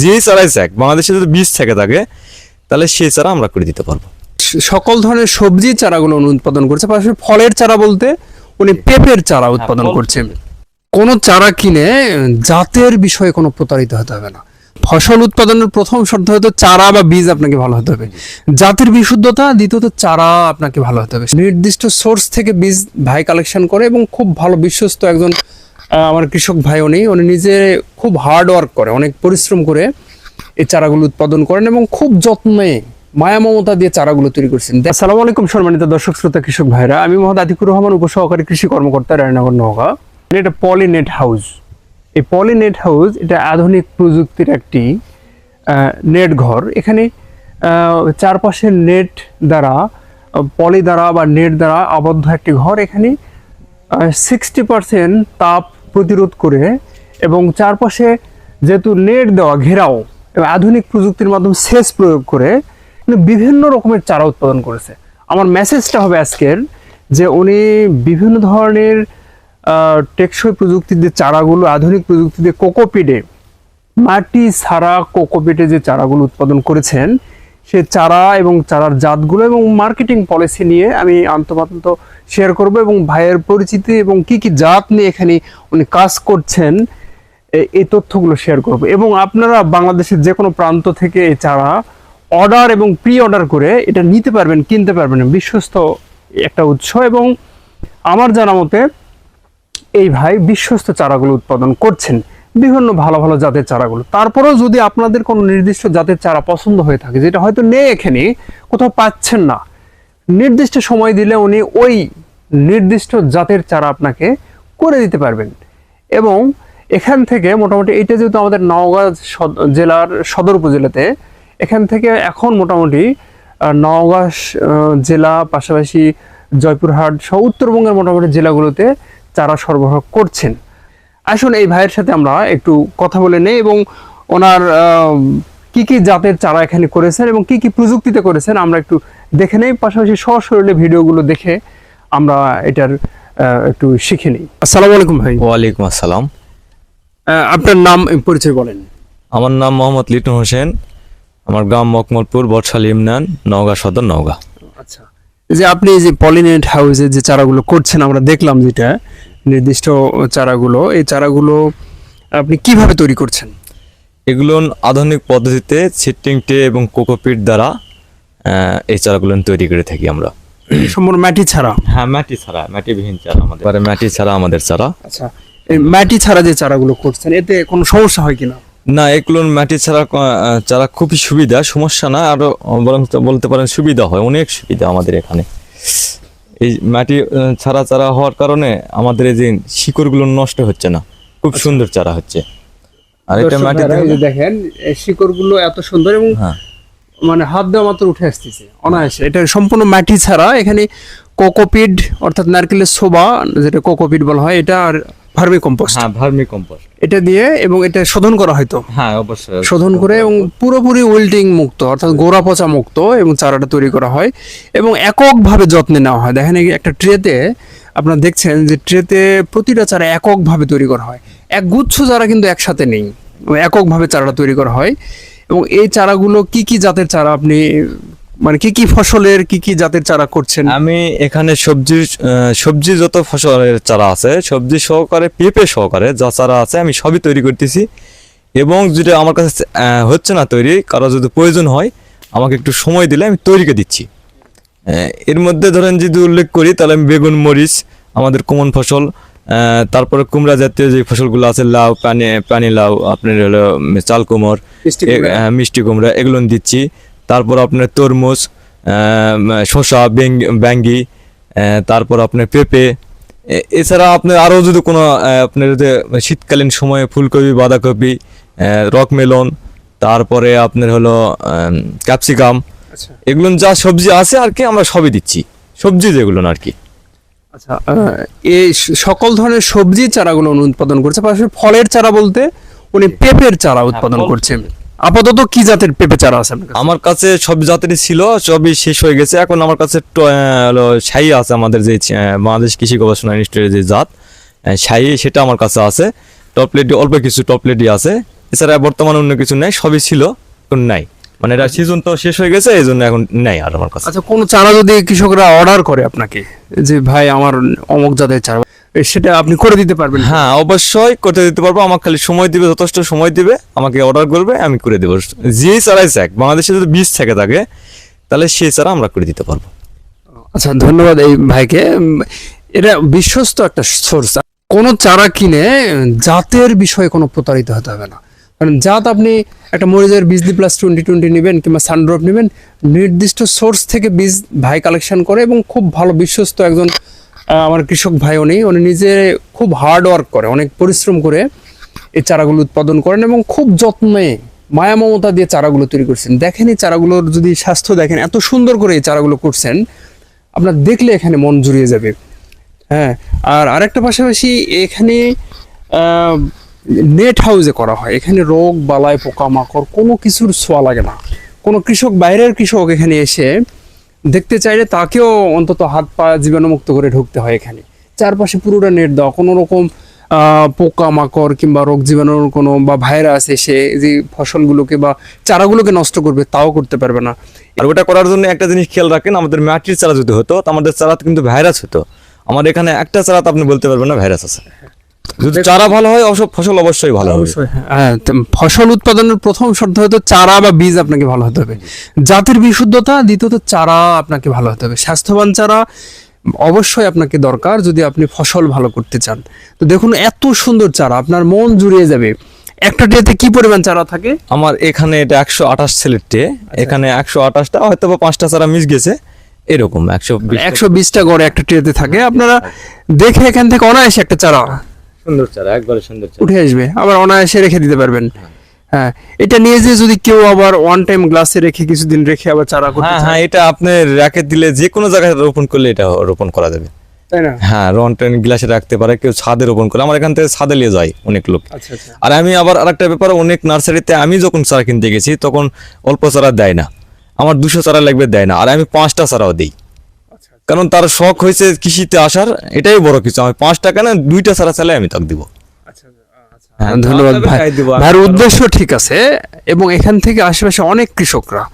যে চারাই চাক বাংলাদেশে যদি বীজ থেকে থাকে তাহলে সেই চারা আমরা করে দিতে পারব। সকল ধরনের সবজি চারাগুলো উৎপাদন করছে পাশাপাশি ফলের চারা বলতে উনি পেঁপের চারা উৎপাদন করছেন। কোন চারা কিনে জাতের বিষয়ে কোনো প্রতারিত হতে হবে না। ফসল উৎপাদনের প্রথম শর্ত হয়তো চারা বা বীজ আপনাকে ভালো হতে হবে। জাতের বিশুদ্ধতা দ্বিতীয়ত চারা আপনাকে ভালো হতে হবে। নির্দিষ্ট সোর্স থেকে বীজ ভাই কালেকশন করে এবং খুব ভালো বিশ্বস্ত একজন আমার কৃষক ভাই উনি উনি নিজে খুব হার্ড ওয়ার্ক করে, অনেক পরিশ্রম করে এই চারাগুলো উৎপাদন করেন এবং খুব যত্নে মায়া মমতা দিয়ে চারাগুলো তৈরি করছেন। আসসালামু আলাইকুম সম্মানিত দর্শক, শ্রোতা, কৃষক ভাইরা। আমি মোহাম্মদ আতিকুর রহমান, উপসহকারী কৃষি কর্মকর্তা, রায়নগর, নওগাঁ। এটা পলিনেট হাউস এই পলিনেট হাউস এটা আধুনিক প্রযুক্তির একটি নেট ঘর। এখানে চারপাশে নেট দ্বারা পলি দ্বারা বা নেট দ্বারা আবদ্ধ একটি ঘর। এখানে সিক্সটি পার্সেন্ট তাপ প্রতিরোধ করে এবং চারপাশে যেহেতু নেট দেওয়া, ঘেরাও এবং আধুনিক প্রযুক্তির মাধ্যমে সেচ প্রয়োগ করে বিভিন্ন রকমের চারা উৎপাদন করেছে। আমার মেসেজটা হবে আজকের যে উনি বিভিন্ন ধরনের টেকসই প্রযুক্তির যে চারাগুলো, আধুনিক প্রযুক্তি দিয়ে কোকোপিডে, মাটি ছাড়া কোকোপিটে যে চারাগুলো উৎপাদন করেছেন সে চারা এবং চারার জাতগুলো এবং মার্কেটিং পলিসি নিয়ে আমি আন্তপান্ত শেয়ার করব এবং ভাইয়ের পরিচিতি এবং কি কি জাত নিয়ে এখানে উনি কাজ করছেন এই তথ্যগুলো শেয়ার করব। এবং আপনারা বাংলাদেশের যে কোনো প্রান্ত থেকে এই চারা অর্ডার এবং প্রি অর্ডার করে এটা নিতে পারবেন, কিনতে পারবেন। বিশ্বস্ত একটা উৎস এবং আমার জানা মতে এই ভাই বিশ্বস্ত চারাগুলো উৎপাদন করছেন। বিভিন্ন ভালো ভালো জাতের চারাগুলো। তারপরেও যদি আপনাদের কোনো নির্দিষ্ট জাতের চারা পছন্দ হয়ে থাকে, যেটা হয়তো নেই এখানে, কোথাও পাচ্ছেন না, নির্দিষ্ট সময় দিলে উনি ওই নির্দিষ্ট জাতের চারা আপনাকে করে দিতে পারবেন। এবং এখান থেকে মোটামুটি এটা যেহেতু আমাদের নওগাঁ জেলার সদর উপজেলাতে, এখান থেকে এখন মোটামুটি নওগাঁ জেলা, পাশাপাশি জয়পুরহাট সহ উত্তরবঙ্গের মোটামুটি জেলাগুলোতে চারা সরবরাহ করছেন। আসুন এই ভাইয়ের সাথে আমরা একটু কথা বলে নেই এবং ওনার কি কি জাতের চারা এখানে করেছেন এবং কি কি প্রযুক্তিতে করেছেন আমরা একটু দেখে নেই। পাশাপাশি সশরীরে ভিডিওগুলো দেখে আমরা এটার একটু শিখে নিই। আসসালামু আলাইকুম ভাই। ওয়ালাইকুম আসসালাম। আপনার নাম পরিচয় বলেন। আমার নাম মোহাম্মদ লিটন হোসেন। আমার গ্রাম মকমলপুর বটশালী ইমনান নওগাঁ সদর নওগাঁ। আচ্ছা। যে আপনি যে পলিনেট হাউসে যে চারাগুলো করছেন আমরা দেখলাম যেটা নির্দিষ্ট চারাগুলো এই চারাগুলো আপনি কীভাবে তৈরি করছেন? এগুলো আধুনিক পদ্ধতিতে সিটিং টে এবং কোকোপিট দ্বারা এই চারাগুলো তৈরি করে থাকি আমরা। সম্পূর্ণ মাটি ছাড়া? হ্যাঁ মাটি ছাড়া মাটিবিহীন চারা আমাদের। এবারে মাটি ছাড়া আমাদের চারা। আচ্ছা এই মাটি ছাড়া যে চারাগুলো করছেন এতে কোনো সমস্যা হয় কিনা? না এগুলো মাটি ছাড়া চারা খুবই সুবিধা সমস্যা না আরও বরং বলতে পারেন সুবিধা হয় অনেক সুবিধা আমাদের এখানে। এই মাটি ছাড়া চারা হওয়ার কারণে আমাদের এই যে শিকড়গুলো নষ্ট হচ্ছে না। খুব সুন্দর চারা হচ্ছে। আর এটা মাটি দেখেন শিকড়গুলো এত সুন্দর এবং হ্যাঁ। মানে হাত দেওয়া মাত্র উঠে আসতেছে অনায়াসে। এটা সম্পূর্ণ মাটি ছাড়া এখানে কোকোপিড অর্থাৎ নারকেলের শোভা যেটা কোকোপিড বলা হয় এটা আর ভার্মি কম্পোস্ট হ্যাঁ ভার্মি কম্পোস্ট এটা দিয়ে এবং এটা শোধন করা হয়তো হ্যাঁ অবশ্যই। শোধন করে এবং পুরোপুরি উইল্টিং মুক্ত অর্থাৎ গোড়া পচা মুক্ত এবং চারাটা তৈরি করা হয় এবং এককভাবে যত্নে নেওয়া হয়। দেখেন একটা ট্রেতে আপনারা দেখছেন যে ট্রেতে প্রতিটা চারা এককভাবে তৈরি করা হয়। এক গুচ্ছ চারা কিন্তু একসাথে নেই। এককভাবে চারাটা তৈরি করা হয়। এবং এই চারাগুলো কি কি জাতের চারা আপনি মানে কি কি ফসলের কি কি জাতের চারা করছেন? আমি এখানে সবজি সবজি যত ফসলের চারা আছে সবজি সহকারে পেঁপে সহকারে যা চারা আছে আমি সবই তৈরি করতেছি। এবং যেটা আমার কাছে হচ্ছে না তৈরি কারও যদি প্রয়োজন হয় আমাকে একটু সময় দিলে আমি তৈরি করে দিচ্ছি এর মধ্যে ধরেন যদি উল্লেখ করি তাহলে আমি বেগুন মরিচ আমাদের কমন ফসল তারপরে কুমড়া জাতীয় যে ফসলগুলো আছে লাউ পানি পানি লাউ আপনার হলো চাল কুমড় মিষ্টি কুমড়া। এগুলো দিচ্ছি। তারপর আপনার তরমুজ শসা ব্যাঙ্গি তারপর আপনার পেঁপে এছাড়া আপনার আরও যদি কোনো আপনার যদি শীতকালীন সময়ে ফুলকপি বাঁধাকপি রক মেলন তারপরে আপনার হলো ক্যাপসিকাম আচ্ছা। এগুলো যা সবজি আছে আর কি আমরা সবই দিচ্ছি। সবজি যেগুলো আর কি। আচ্ছা এই সকল ধরনের সবজির চারাগুলো উনি উৎপাদন করছে পাশাপাশি ফলের চারা বলতে উনি পেঁপের চারা উৎপাদন করছেন। আপাতত কি জাতের পেঁপে চারা আছে আমার কাছে সব জাতেরই ছিল সবই শেষ হয়ে গেছে। এখন আমার কাছে শাহি আছে আমাদের যে বাংলাদেশ কৃষি গবেষণা ইনস্টিটিউটের যে জাত শাহি সেটা আমার কাছে আছে। টপলেটই অল্প কিছু টপলেটই আছে। এছাড়া বর্তমানে অন্য কিছু নাই সবই ছিল এখন নাই। মানে এটা সিজন তো শেষ হয়ে গেছে এই জন্য এখন নাই আর আমার কাছে। আচ্ছা কোন চারা যদি কৃষকরা অর্ডার করে আপনাকে যে ভাই আমার অমুক জাতের চারা সেটা আপনি করে দিতে পারবেন। হ্যাঁ অবশ্যই করতে দিতে পারব। আমাকে খালি সময় দিবে যথেষ্ট সময় দিবে। আমাকে অর্ডার করবে আমি করে দেবো। যে চারাই চাক বাংলাদেশে যদি বীজ থেকে থাকে তাহলে সেই চারা আমরা করে দিতে পারব। আচ্ছা ধন্যবাদ এই ভাইকে। এটা বিশ্বস্ত একটা সোর্স কোনো চারা কিনে জাতের বিষয়ে কোনো প্রতারিত হতে হবে না। কারণ জাত আপনি একটা মরিচের বীজ দি প্লাস টোয়েন্টি টোয়েন্টি নেবেন কিংবা সানড্রপ নেবেন নির্দিষ্ট সোর্স থেকে বীজ ভাই কালেকশন করে এবং খুব ভালো বিশ্বস্ত একজন আমার কৃষক ভাই উনি উনি নিজে খুব হার্ড ওয়ার্ক করে, অনেক পরিশ্রম করে এই চারাগুলো উৎপাদন করেন এবং খুব যত্নে মায়া মমতা দিয়ে চারাগুলো তৈরি করছেন। দেখেন এই চারাগুলোর যদি স্বাস্থ্য দেখেন, এত সুন্দর করে এই চারাগুলো করছেন, আপনার দেখলে এখানে মন জুড়িয়ে যাবে। হ্যাঁ আর আরেকটা পাশাপাশি এখানে নেট হাউসে করা হয়। এখানে রোগ, বালাই, পোকামাকড় কোনো কিছুর ছোঁয়া লাগে না। কোনো কৃষক, বাইরের কৃষক এখানে এসে দেখতে চাইলে তাকেও অন্তত হাত পা জীবাণুমুক্ত করে ঢুকতে হয় এখানে। চারপাশে পুরোটা নেট দেওয়া। কোনো রকম আহ, পোকামাকড় কিংবা রোগ জীবাণুর কোনো বা ভাইরাস এসে যে ফসলগুলোকে বা চারাগুলোকে নষ্ট করবে তাও করতে পারবে না। আর ওটা করার জন্য একটা জিনিস খেয়াল রাখেন আমাদের মাটির চারা যদি হতো তো আমাদের চারাতে কিন্তু ভাইরাস হতো। আমার এখানে একটা চারাতে আপনি বলতে পারবেন না ভাইরাস আছে। যদি চারা ভালো হয় অবশ্য ফসল অবশ্যই ভালো হবে। হ্যাঁ ফসল উৎপাদনের প্রথম শর্ত হয়তো চারা বা বীজ আপনাকে ভালো হতে হবে। জাতের বিশুদ্ধতা দ্বিতীয়ত চারা আপনাকে ভালো হতে হবে। স্বাস্থ্যবান চারা অবশ্যই আপনাকে দরকার যদি আপনি ফসল ভালো করতে চান। তো দেখুন এত সুন্দর চারা আপনার মন জুড়িয়ে যাবে। একটা ডেতে কি পরিমাণ চারা থাকে? আমার এখানে এটা একশো আঠাশ ছেলের টে এখানে একশো আঠাশটা হয়তো বা পাঁচটা চারা মিস গেছে। এরকম একশো একশো বিশটা গড়ে একটা ট্রেতে থাকে। আপনারা দেখে এখান থেকে অনায়াসে একটা চারা সুন্দর চারা একবারে সুন্দর চারা। উঠে আসবে আবার অনায়াসে রেখে দিতে পারবেন। হ্যাঁ। এটা নিয়ে যে যদি কেউ আবার ওয়ান টাইম গ্লাসে রেখে কিছুদিন রেখে আবার চারা করতে হ্যাঁ হ্যাঁ এটা আপনি র্যাকে দিলে যে কোনো জায়গায় রোপণ করলে এটা রোপণ করা যাবে। তাই না? হ্যাঁ রন টেন গ্লাসে রাখতে পারে কেউ ছাদে রোপণ করে আমার এখান থেকে ছাদে নিয়ে যায় অনেক লোক। আচ্ছা আচ্ছা। আর আমি আবার আরেকটা ব্যাপার অনেক নার্সারিতে আমি যখন চারা কিনতে গেছি তখন অল্প চারা দেয় না। আমার দুশো চারা লাগবে দেয় না। আর আমি পাঁচটা চারাও দিই। কারণ তার শখ হয়েছে কৃষিতে আসার এটাই বড় কিছু। আমি পাঁচ টাকা না দুইটা চারা চালে আমি তাকে দিব। হ্যাঁ, ধন্যবাদ তাহলে ভাই। তাই দিব। ভাইয়ের উদ্দেশ্য ঠিক আছে এবং এখান থেকে আশেপাশে অনেক কৃষকরা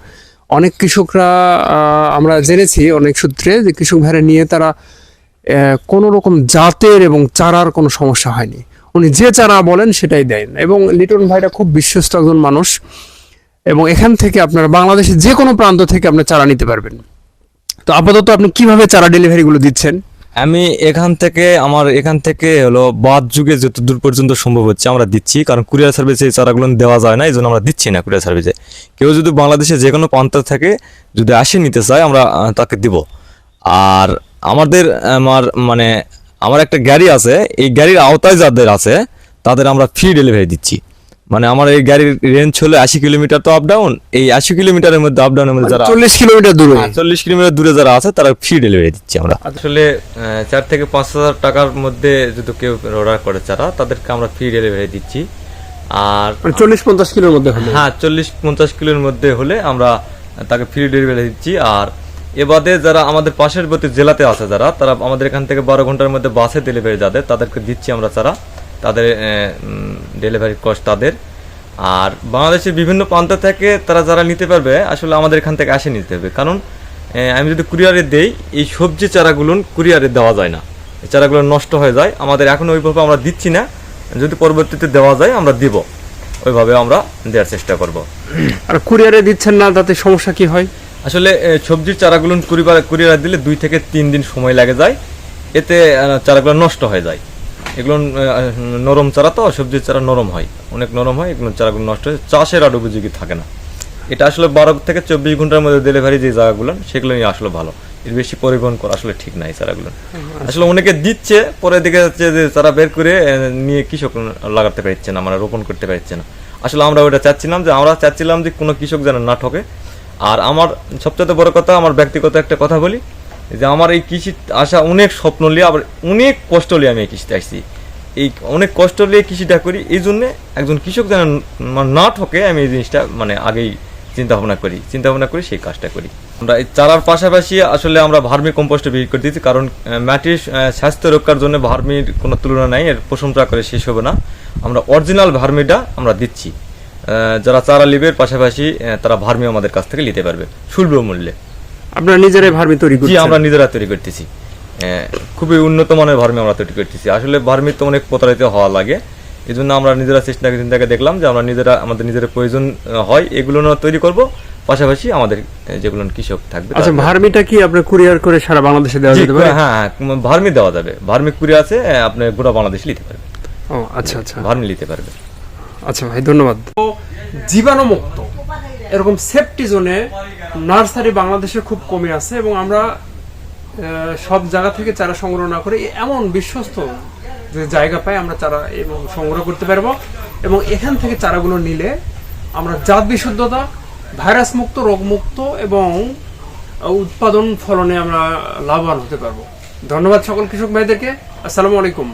অনেক কৃষকরা আমরা জেনেছি অনেক সূত্রে যে কৃষক ভাইরা নিয়ে তারা কোনো রকম জাতের এবং চারার কোনো সমস্যা হয়নি। উনি যে চারা বলেন সেটাই দেন। এবং লিটন ভাইটা খুব বিশ্বস্ত একজন মানুষ এবং এখান থেকে আপনারা বাংলাদেশের যে কোনো প্রান্ত থেকে আপনি চারা নিতে পারবেন। তো আপাতত আপনি কীভাবে চারা ডেলিভারিগুলো দিচ্ছেন? আমি এখান থেকে আমার এখান থেকে হলো বাদ যুগে যত দূর পর্যন্ত সম্ভব হচ্ছে আমরা দিচ্ছি, কারণ কুরিয়ার সার্ভিসে এই চারাগুলো দেওয়া যায় না এই জন্য আমরা দিচ্ছি না কুরিয়ার সার্ভিসে কেউ যদি বাংলাদেশে যে কোনো প্রান্ত থেকে, যদি আসে নিতে চায়, আমরা তাকে দিব। আর আমাদের, আমার মানে আমার একটা গাড়ি আছে, এই গাড়ির আওতায় যাদের আছে, তাদের আমরা ফ্রি ডেলিভারি দিচ্ছি। মানে আমার এই গাড়ির রেঞ্জ হলো আশি কিলোমিটার তো আপ ডাউন এই আশি কিলোমিটারের মধ্যে আপ ডাউনের মধ্যে যারা চল্লিশ কিলোমিটার দূরে। চল্লিশ কিলোমিটার দূরে যারা আছে তারা ফ্রি ডেলিভারি দিচ্ছি আমরা। আসলে চার থেকে পাঁচ হাজার টাকার মধ্যে যদি কেউ অর্ডার করে চারা তাদেরকে আমরা ফ্রি ডেলিভারি দিচ্ছি। আর মানে চল্লিশ পঞ্চাশ কিলোর মধ্যে হলে। হ্যাঁ চল্লিশ পঞ্চাশ কিলোর মধ্যে হলে আমরা তাকে ফ্রি ডেলিভারি দিচ্ছি। আর এ বাদে যারা আমাদের পাশের প্রতি জেলাতে আছে যারা তারা আমাদের এখান থেকে বারো ঘণ্টার মধ্যে বাসে ডেলিভারি যাদের তাদেরকে দিচ্ছি আমরা চারা তাদের ডেলিভারি কস্ট তাদের। আর বাংলাদেশের বিভিন্ন প্রান্ত থেকে তারা যারা নিতে পারবে আসলে আমাদের এখান থেকে আসে নিতে হবে। কারণ আমি যদি কুরিয়ারে দেই এই সবজি চারাগুলো কুরিয়ারে দেওয়া যায় না। এই চারাগুলো নষ্ট হয়ে যায়। আমাদের এখন ওইভাবে আমরা দিচ্ছি না। যদি পরবর্তীতে দেওয়া যায় আমরা দিব। ওইভাবে আমরা দেওয়ার চেষ্টা করব। আর কুরিয়ারে দিচ্ছেন না তাতে সমস্যা কি হয়? আসলে সবজির চারাগুলো কুরিয়ার কুরিয়ার দিলে দুই থেকে তিন দিন সময় লাগে যায়। এতে চারাগুলো নষ্ট হয়ে যায়। এগুলো নরম চারা তো সবজির চারা নরম হয়। অনেক নরম হয় এগুলো চারাগুলো নষ্ট হয়। চাষের আর উপযোগী থাকে না। এটা আসলে বারো থেকে চব্বিশ ঘণ্টার মধ্যে ডেলিভারি যে জায়গাগুলো সেগুলো নিয়ে আসলে ভালো। এর বেশি পরিবহন করা আসলে ঠিক নাই চারাগুলো। আসলে অনেকে দিচ্ছে পরে দিকে যাচ্ছে যে চারা বের করে নিয়ে কৃষক লাগাতে পারছে না মানে রোপণ করতে পারছে না। আসলে আমরা ওটা চাচ্ছিলাম যে আমরা চাচ্ছিলাম যে কোনো কৃষক যেন না ঠকে। আর আমার সবচেয়ে বড় কথা আমার ব্যক্তিগত একটা কথা বলি যে আমার এই কৃষি আসা অনেক স্বপ্ন নিয়ে আবার অনেক কষ্ট নিয়ে আমি এই কৃষিতে আসছি। এই অনেক কষ্ট নিয়ে কৃষিটা করি, এই জন্যে একজন কৃষক যেন না ঠকে, আমি এই জিনিসটা মানে আগেই চিন্তা ভাবনা করি। চিন্তা ভাবনা করি সেই কাজটা করি। আমরা এই চারার পাশাপাশি আসলে আমরা ভার্মি কম্পোস্টে বিক্রি করে দিচ্ছি কারণ মাটির স্বাস্থ্য রক্ষার জন্য ভার্মির কোনো তুলনা নাই, এর প্রশংসা করে শেষ হবে না। আমরা অরিজিনাল ভার্মিটা আমরা দিচ্ছি। যারা চারা লিবের পাশাপাশি তারা ভার্মি আমাদের কাছ থেকে নিতে পারবে, সুলভ মূল্যে। আপনারা নিজেরাই ভার্মি তৈরি জি করছেন। আমরা নিজেরা তৈরি করতেছি। খুবই উন্নত মানের ভার্মি আমরা তৈরি করতেছি। আসলে ভার্মি তো অনেক প্রতারিত হওয়া লাগে। এই জন্য আমরা নিজেরা চেষ্টা চিন্তা করে দেখলাম যে আমরা নিজেরা আমাদের নিজের প্রয়োজন হয় এগুলো না তৈরি করব। পাশাপাশি আমাদের যেগুলো কৃষক থাকবে আচ্ছা ভার্মিটা কি আপনার কুরিয়ার করে সারা বাংলাদেশে দেওয়া যেতে পারে? হ্যাঁ হ্যাঁ ভার্মি দেওয়া যাবে। ভার্মি কুরিয়ার আছে আপনি গোটা বাংলাদেশ নিতে পারবে ও আচ্ছা আচ্ছা। ভার্মি নিতে পারবে আচ্ছা ভাই ধন্যবাদ। জীবাণুমুক্ত এরকম সেফটি জোনে নার্সারি বাংলাদেশে খুব কমে আছে এবং আমরা সব জায়গা থেকে চারা সংগ্রহ না করে এমন বিশ্বস্ত যে জায়গা পাই আমরা চারা এবং সংগ্রহ করতে পারব। এবং এখান থেকে চারাগুলো নিলে আমরা জাত বিশুদ্ধতা, ভাইরাস মুক্ত রোগমুক্ত এবং উৎপাদন ফলনে আমরা লাভবান হতে পারব। ধন্যবাদ সকল কৃষক ভাইদেরকে। আসসালামু আলাইকুম।